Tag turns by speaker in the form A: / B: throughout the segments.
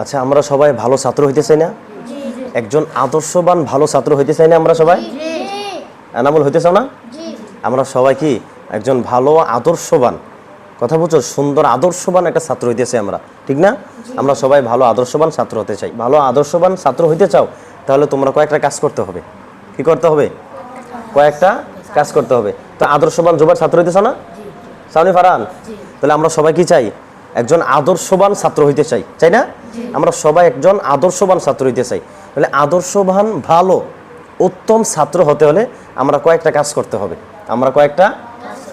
A: আচ্ছা আমরা সবাই ভালো ছাত্র হইতে চাই না? একজন আদর্শবান ভালো ছাত্র হইতে চাই না আমরা সবাই? এনামুল হইতে চাও না? আমরা সবাই কি একজন ভালো আদর্শবান? কথা বলছো সুন্দর আদর্শবান একটা ছাত্র হইতে চাই আমরা ঠিক না? আমরা সবাই ভালো আদর্শবান ছাত্র হতে চাই। ভালো আদর্শবান ছাত্র হইতে চাও তাহলে তোমরা কয়েকটা কাজ করতে হবে। কি করতে হবে? কয়েকটা কাজ করতে হবে। তো আদর্শবান জোবার ছাত্র হইতে চাও না? সাউনি ফারান তাহলে আমরা সবাই কি চাই? একজন আদর্শবান ছাত্র হইতে চাই চাই না? আমরা সবাই একজন আদর্শবান ছাত্র হইতে চাই। তাহলে আদর্শবান ভালো উত্তম ছাত্র হতে হলে আমরা কয়েকটা কাজ করতে হবে। আমরা কয়েকটা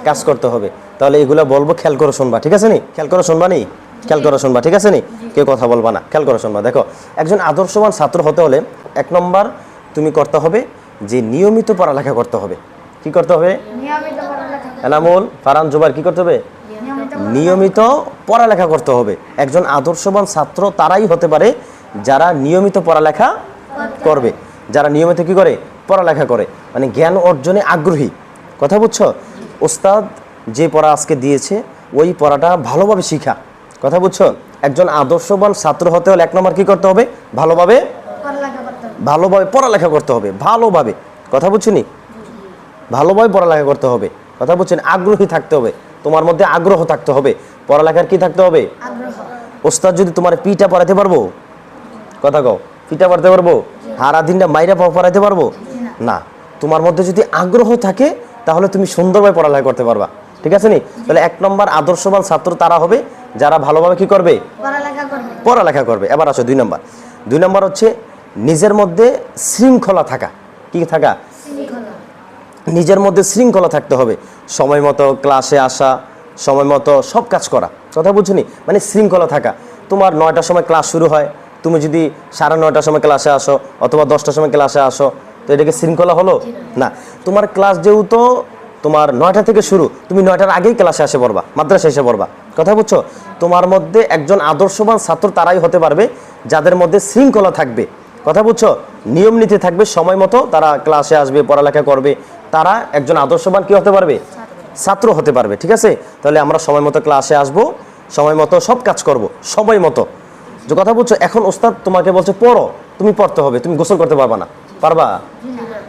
A: কাজ করতে হবে। তাহলে এগুলো বলব খেয়াল করে শুনবা ঠিক আছে নি? খেয়াল করে শুনবা নি? খেয়াল করে শুনবা ঠিক আছে নি? কেউ কথা বলবা না খেয়াল করে শুনবা। দেখো একজন আদর্শবান ছাত্র হতে হলে এক নম্বর তুমি করতে হবে যে নিয়মিত পড়ালেখা করতে হবে। কি করতে হবে? এনামুল ফারান জুবার কি করতে হবে?
B: নিয়মিত
A: পড়ালেখা করতে হবে। একজন আদর্শবান ছাত্র তারাই হতে পারে যারা নিয়মিত পড়ালেখা করবে। যারা নিয়মিত কি করে? পড়ালেখা করে। মানে জ্ঞান অর্জনে আগ্রহী। কথা বুঝছ? ওস্তাদ যে পড়া আজকে দিয়েছে ওই পড়াটা ভালোভাবে শিখা। কথা বুঝছ? একজন আদর্শবান ছাত্র হতে হলে এক নম্বর কি করতে হবে? ভালোভাবে ভালোভাবে পড়ালেখা করতে হবে। ভালোভাবে। কথা বুঝছনি ভালোভাবে পড়ালেখা করতে হবে। কথা বুঝছেন আগ্রহী থাকতে হবে। তোমার মধ্যে আগ্রহ থাকতে হবে। পড়ালেখার কি থাকতে হবে? ওস্তাদ যদি তোমার পিটা পড়াতে পারব? কথা কও। পিটা পড়াতে পারব? হারা দিনটা মাইরা পড়াতে পারব? না। তোমার মধ্যে যদি আগ্রহ থাকে তাহলে তুমি সুন্দরভাবে পড়ালেখা করতে পারবা। ঠিক আছে নি? তাহলে এক নম্বর আদর্শবান ছাত্র তারা হবে যারা ভালোভাবে কি করবে?
B: পড়ালেখা করবে।
A: এবার আসো দুই নম্বর। দুই নম্বর হচ্ছে নিজের মধ্যে শৃঙ্খলা থাকা। কি থাকা? নিজের মধ্যে শৃঙ্খলা থাকতে হবে। সময় মতো ক্লাসে আসা সময় মতো সব কাজ করা। কথা বুঝুনি? মানে শৃঙ্খলা থাকা। তোমার নয়টার সময় ক্লাস শুরু হয়, তুমি যদি সাড়ে নয়টার সময় ক্লাসে আসো অথবা দশটার সময় ক্লাসে আসো, তো এটাকে শৃঙ্খলা হলো? না। তোমার ক্লাস যেহেতু তোমার নয়টা থেকে শুরু, তুমি নয়টার আগেই ক্লাসে আসে পড়বা, মাদ্রাসা এসে পড়বা। কথা বুঝছ? তোমার মধ্যে একজন আদর্শবান ছাত্র তারাই হতে পারবে, যাদের মধ্যে শৃঙ্খলা থাকবে। কথা বুঝছ? নিয়ম নীতি থাকবে সময় মতো তারা ক্লাসে আসবে, পড়ালেখা করবে, তারা একজন আদর্শবান কি হতে পারবে? ছাত্র হতে পারবে, ঠিক আছে? তাহলে আমরা সময় মতো ক্লাসে আসব, সময় মতো সব কাজ করব, সময় মতো। যে কথা বলছো, এখন ওস্তাদ তোমাকে বলছে, পড়ো, তুমি পড়তে হবে, তুমি গোসল করতে পারবা না। পারবা?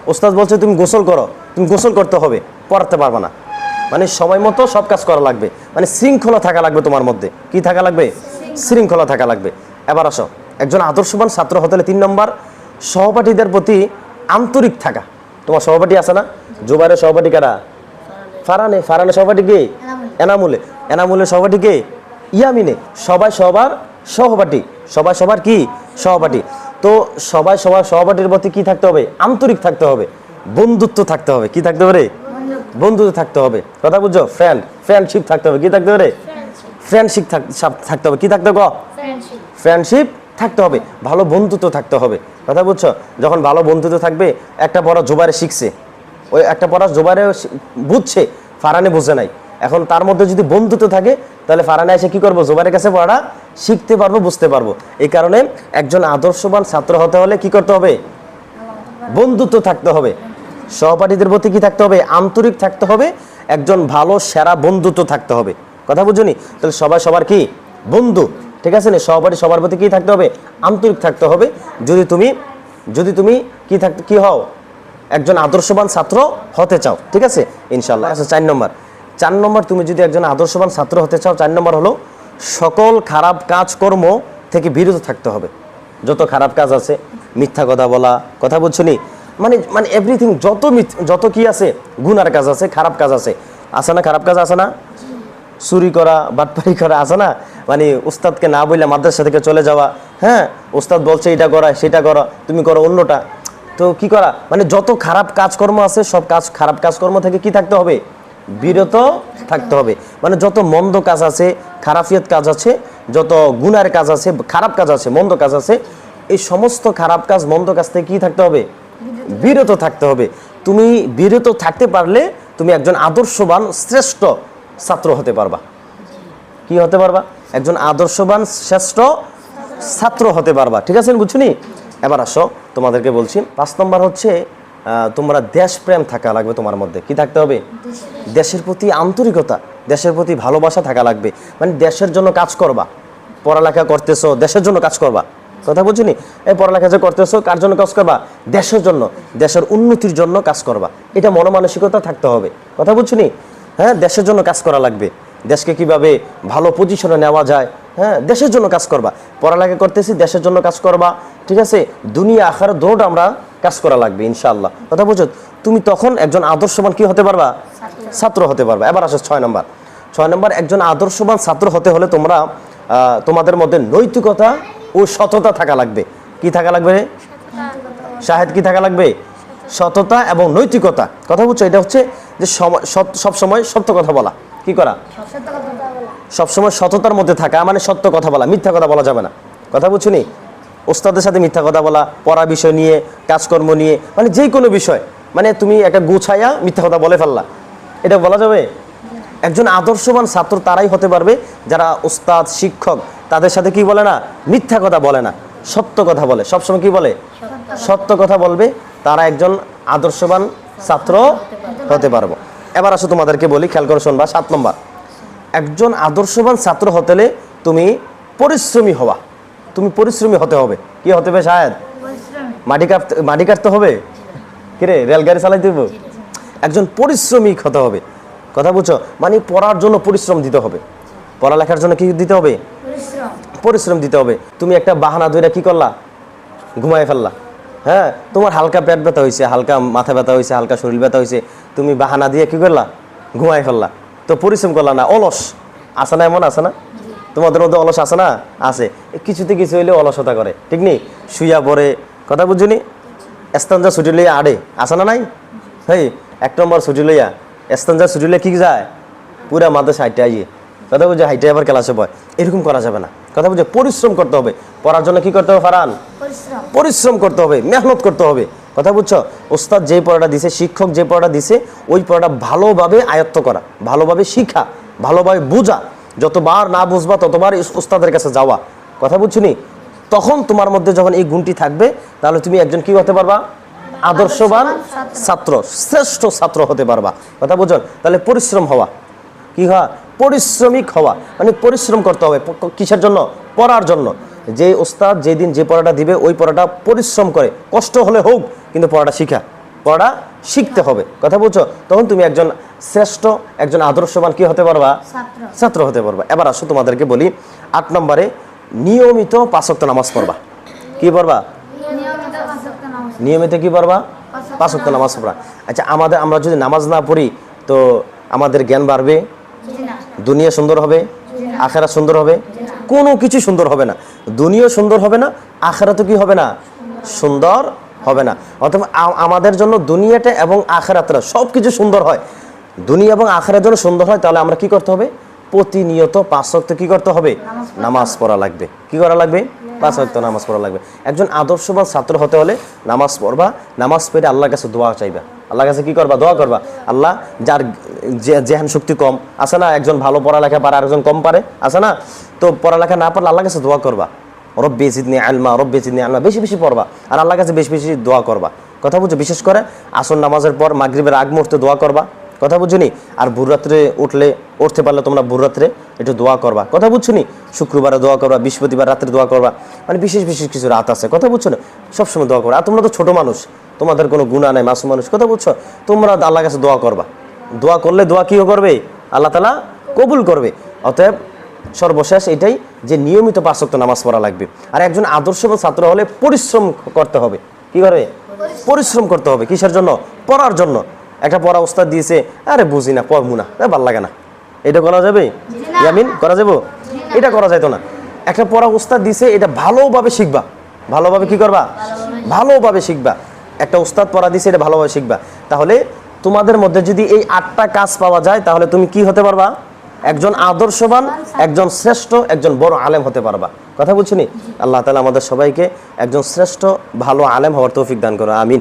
A: ওস্তাদ বলছে, তুমি গোসল করো, তুমি গোসল করতে হবে, পড়াতে পারবা না। মানে সময় মতো সব কাজ করা লাগবে। মানে শৃঙ্খলা থাকা লাগবে তোমার মধ্যে। কি থাকা লাগবে? শৃঙ্খলা থাকা লাগবে। এবার আসো। একজন আদর্শবান ছাত্র হতে হলে তিন নম্বর, সহপাঠীদের প্রতি আন্তরিক থাকা। তোমার সহপাঠী আছে না? জোবারের সহপাঠী কারা? ফারানে ফারানে সহপাঠী কে? এনামুলে। এনামুলের সহপাঠী কে? ইয়ামিনে। সবাই সবার সহপাঠী। সবাই সবার কি? সহপাঠী। তো সবাই সবার সহপাঠীর প্রতি কি থাকতে হবে? আন্তরিক থাকতে হবে। বন্ধুত্ব থাকতে হবে। কি থাকতে পারে বন্ধুত্ব। থাকতে হবে। কথা বুঝছ? ফ্রেন্ড ফ্রেন্ডশিপ থাকতে হবে। কি থাকতে পারে ফ্রেন্ডশিপ থাকতে হবে। কি থাকতে হবে ক?
B: ফ্রেন্ডশিপ
A: থাকতে হবে। ভালো বন্ধুত্ব থাকতে হবে। কথা বুঝছ? যখন ভালো বন্ধুত্ব থাকবে একটা পড়া জোবারে শিখছে। ওই একটা পড়া জোবারে বুঝছে, ফারানে বুঝে নাই। এখন তার মধ্যে যদি বন্ধুত্ব থাকে, তাহলে ফারানে এসে কি করব? জোবারের কাছে পড়া শিখতে পারব, বুঝতে পারব। এই কারণে একজন আদর্শবান ছাত্র হতে হলে কি করতে হবে? বন্ধুত্ব থাকতে হবে। সহপাঠীদের প্রতি কি থাকতে হবে? আন্তরিক থাকতে হবে। একজন ভালো, সেরা বন্ধুত্ব থাকতে হবে। কথা বুঝুনি? তাহলে সবাই সবার কি? বন্ধু। ঠিক আছে না? সহপাঠী সবার প্রতি কি থাকতে হবে? আন্তরিক থাকতে হবে। যদি তুমি যদি তুমি কি থাকতে কি হও? একজন আদর্শবান ছাত্র হতে চাও, ঠিক আছে? ইনশাল্লাহ আচ্ছা চার নম্বর। চার নম্বর, তুমি যদি একজন আদর্শবান ছাত্র হতে চাও, চার নম্বর হলো সকল খারাপ কাজকর্ম থেকে বিরত থাকতে হবে। যত খারাপ কাজ আছে, মিথ্যা কথা বলা, কথা বলছো নি? মানে মানে এভরিথিং যত যত কি আছে, গুনার কাজ আছে, খারাপ কাজ আছে। আছে না খারাপ কাজ, আছে না? চুরি করা, বাটপারি করা, আছে না? মানে উস্তাদকে না বললে মাদ্রাসা থেকে চলে যাওয়া হ্যাঁ? উস্তাদ বলছে এটা করা, সেটা করা, তুমি করো অন্যটা। তো কি করা? মানে যত খারাপ কাজকর্ম আছে, সব কাজ, খারাপ কাজকর্ম থেকে কি থাকতে হবে? বিরত থাকতে হবে। মানে যত মন্দ কাজ আছে, খারাপিয়ত কাজ আছে, যত গুনার কাজ আছে, খারাপ কাজ আছে, মন্দ কাজ আছে, এই সমস্ত খারাপ কাজ, মন্দ কাজ থেকে কি থাকতে হবে? বিরত থাকতে হবে। তুমি বিরত থাকতে পারলে তুমি একজন আদর্শবান, শ্রেষ্ঠ ছাত্র হতে পারবা। কি হতে পারবা? একজন আদর্শবান, শ্রেষ্ঠ ছাত্র হতে পারবা। ঠিক আছে বুঝছুনি এবার আসো, তোমাদেরকে বলছি। পাঁচ নম্বর হচ্ছে তোমরা দেশপ্রেম থাকা লাগবে তোমার মধ্যে। কি থাকতে হবে? দেশের প্রতি আন্তরিকতা, দেশের প্রতি ভালোবাসা থাকা লাগবে। মানে দেশের জন্য কাজ করবা। পড়ালেখা করতেছো, দেশের জন্য কাজ করবা। কথা বুঝিনি? এই পড়ালেখা যে করতেছো, কার জন্য কাজ করবা? দেশের জন্য, দেশের উন্নতির জন্য কাজ করবা। এটা মনোমানসিকতা থাকতে হবে। কথা বুঝছিনি হ্যাঁ দেশের জন্য কাজ করা লাগবে। দেশকে কীভাবে ভালো পজিশনে নেওয়া যায় হ্যাঁ দেশের জন্য কাজ করবা। পড়ালেখা করতেছি দেশের জন্য কাজ করবা ঠিক আছে? দুনিয়া আখার দৌড় আমরা কাজ করা লাগবে ইনশাআল্লাহ। কথা বুঝছ? তুমি তখন একজন আদর্শবান কি হতে পারবা? ছাত্র। হতে পারবা। এবার আসো ছয় নম্বর। ছয় নম্বর একজন আদর্শবান ছাত্র হতে হলে তোমরা আহ, তোমাদের মধ্যে নৈতিকতা ও সততা থাকা লাগবে। কি থাকা লাগবে? শাহেদ কি থাকা লাগবে? সততা এবং নৈতিকতা। কথা বুঝছ? এটা হচ্ছে যে সব সময় সত্য কথা বলা। কি করা? সবসময় সততার মধ্যে থাকা মানে সত্য কথা বলা, মিথ্যা কথা বলা যাবে না। কথা বুঝছ নি ওস্তাদের সাথে মিথ্যা কথা বলা, পড়া বিষয় নিয়ে, কাজকর্ম নিয়ে মানে যে কোনো বিষয় মানে তুমি একটা গুছাইয়া মিথ্যা কথা বলে ফেললা। এটা বলা যাবে? একজন আদর্শবান ছাত্র তারাই হতে পারবে, যারা ওস্তাদ, শিক্ষক, তাদের সাথে কি বলে না? মিথ্যা কথা বলে না। সত্য কথা বলে। সবসময় কি বলে? সত্য কথা বলবে। তারা একজন আদর্শবান ছাত্র হতে পারব। এবার আসো তোমাদেরকে বলি, খেয়াল করে, শুনবা, সাত নম্বর। একজন আদর্শবান ছাত্র হতেলে তুমি পরিশ্রমী হওয়া। তুমি পরিশ্রমী হতে হবে। কি হতে হবে
B: সাহেব
A: মাটি কাটতে মাটি কাটতে হবে? কিরে রেলগাড়ি চালাইতে হবে একজন পরিশ্রমিক হতে হবে। কথা বুঝছ? মানে পড়ার জন্য পরিশ্রম দিতে হবে। পড়ালেখার জন্য কি দিতে হবে?
B: পরিশ্রম।
A: পরিশ্রম দিতে হবে। তুমি একটা বাহানা ধরে কি করলা? ঘুমায় ফেললা। হ্যাঁ তোমার হালকা পেট ব্যথা হয়েছে হালকা মাথা ব্যথা হয়েছে হালকা শরীর ব্যথা হয়েছে তুমি বাহানা দিয়ে কি করলা? ঘুমায় ফেললা। তো পরিশ্রম করলা না অলস। আসে না এমন আসে না? তোমাদের মধ্যে অলস আছে না? আছে। কিছুতে কিছু হইলে অলসতা করে ঠিক নেই শুইয়া পরে কথা বুঝুনি এস্তানজা ছুটি লইয়া আড়ে আছে না নাই? হেই এক নম্বর ছুটি লইয়া এস্তানজা ছুটি লইয়া কি যায়? পুরা মাথা সাইটে আইয়ে কথা বুঝে হাইটে আবার ক্লাসে পয় এরকম করা যাবে না। কথা বুঝে পরিশ্রম করতে হবে। পড়ার জন্য কি করতে হবে ফারান
B: পরিশ্রম
A: করতে হবে মেহনত করতে হবে। কথা বুঝছ? ওস্তাদ যে পড়াটা দিছে, শিক্ষক যে পড়াটা দিছে, ওই পড়াটা ভালোভাবে আয়ত্ত করা, ভালোভাবে শিখা, ভালোভাবে বোঝা। যতবার না বুঝবা, ততবার ওস্তাদের কাছে যাওয়া। কথা বুঝছনি তখন তোমার মধ্যে যখন এই গুণটি থাকবে, তাহলে তুমি একজন কি হতে পারবা? আদর্শবান ছাত্র, শ্রেষ্ঠ ছাত্র হতে পারবা। কথা বুঝো তাহলে পরিশ্রম হওয়া। কি হওয়া? পরিশ্রমিক হওয়া। মানে পরিশ্রম করতে হবে কিসের জন্য? পড়ার জন্য। যে ওস্তাদ যেদিন যে পড়াটা দিবে ওই পড়াটা পরিশ্রম করে। কষ্ট হলে হোক কিন্তু পড়াটা শিখা। পড়া শিখতে হবে। কথা বলছো? তখন তুমি একজন শ্রেষ্ঠ একজন আদর্শবান কি হতে পারবা?
B: ছাত্র।
A: হতে পারবা। এবার আসো তোমাদেরকে বলি আট নম্বরে নিয়মিত পাঁচক্ত নামাজ পড়বা। কি পড়বা?
B: নিয়মিত
A: কি পড়বা?
B: পাঁচ
A: পাঁচক্ত নামাজ পড়বা। আচ্ছা আমাদের আমরা যদি নামাজ না পড়ি তো আমাদের জ্ঞান বাড়বে? দুনিয়া সুন্দর হবে? আখেরা সুন্দর হবে? কোনো কিছু সুন্দর হবে না। দুনিয়া সুন্দর হবে না আখেরা তো কি হবে না? সুন্দর হবে না। অথবা আমাদের জন্য দুনিয়াটা এবং আখেরাতটা সব কিছু সুন্দর হয়। দুনিয়া এবং আখেরার জন্য সুন্দর হয়, তাহলে আমরা কি করতে হবে? প্রতিনিয়ত পাঁচ কি করতে হবে? নামাজ পড়া লাগবে। কি করা লাগবে? পাঁচ ওয়াক্ত নামাজ পড়া লাগবে। একজন আদর্শবান ছাত্র হতে হলে নামাজ পড়বা, নামাজ পড়ে আল্লাহর কাছে দোয়া চাইবা। আল্লাহর কাছে কি করবা? দোয়া করবা। আল্লাহ যার যে- জেহান শক্তি কম, আছে না? একজন ভালো পড়ালেখা পারে আর একজন কম পারে, আছে না? তো পড়ালেখা না পারলে আল্লাহর কাছে দোয়া করবা। রব্বে জিদনি আলমা, রব্বে জিদনি আলমা, বেশি বেশি পড়বা। আর আল্লাহর কাছে বেশি বেশি দোয়া করবা। কথা বুঝছ বিশেষ করে আসর নামাজের পর মাগরিবের আগ মুহূর্তে দোয়া করবা। কথা বুঝছনি আর ভোররাত্রে উঠলে উঠতে পারলে তোমরা ভোররাত্রে একটু দোয়া করবা। কথা বুঝছনি শুক্রবারে দোয়া করবা বৃহস্পতিবার রাত্রে দোয়া করবা মানে বিশেষ বিশেষ কিছু রাত আছে। কথা বুঝছ? না সবসময় দোয়া করবা। আর তোমরা তো ছোট মানুষ তোমাদের কোনো গুণা নাই মাসুম মানুষ। কথা বুঝছ? তোমরা আল্লাহর কাছে দোয়া করবা। দোয়া করলে দোয়া কিও করবে? আল্লাহ তালা কবুল করবে। অতএব সর্বশেষ এটাই যে নিয়মিত পাঁচক্ত নামাজ পড়া লাগবে। আর একজন আদর্শবান ছাত্র হলে পরিশ্রম করতে হবে। কি করবে? পরিশ্রম করতে হবে। কিসের জন্য? পড়ার জন্য। একটা পড়া ওস্তাদ দিয়েছে, আরে বুঝি না, পড়ব না ভালো লাগে না। এটা করা যাবে? ইয়ামিন, করা যাব? এটা করা যাইতো না। একটা পড়া ওস্তাদ দিছে, এটা ভালোভাবে শিখবা। ভালোভাবে কি করবা? ভালোভাবে শিখবা। একটা ওস্তাদ পড়া দিছে, এটা ভালোভাবে শিখবা। তাহলে তোমাদের মধ্যে যদি এই আটটা কাজ পাওয়া যায়, তাহলে তুমি কি হতে পারবা? একজন আদর্শবান, একজন শ্রেষ্ঠ, একজন বড় আলেম হতে পারবা। কথা বলছি নি আল্লাহ তালা আমাদের সবাইকে একজন শ্রেষ্ঠ, ভালো আলেম হওয়ার তৌফিক দান করো, আমিন।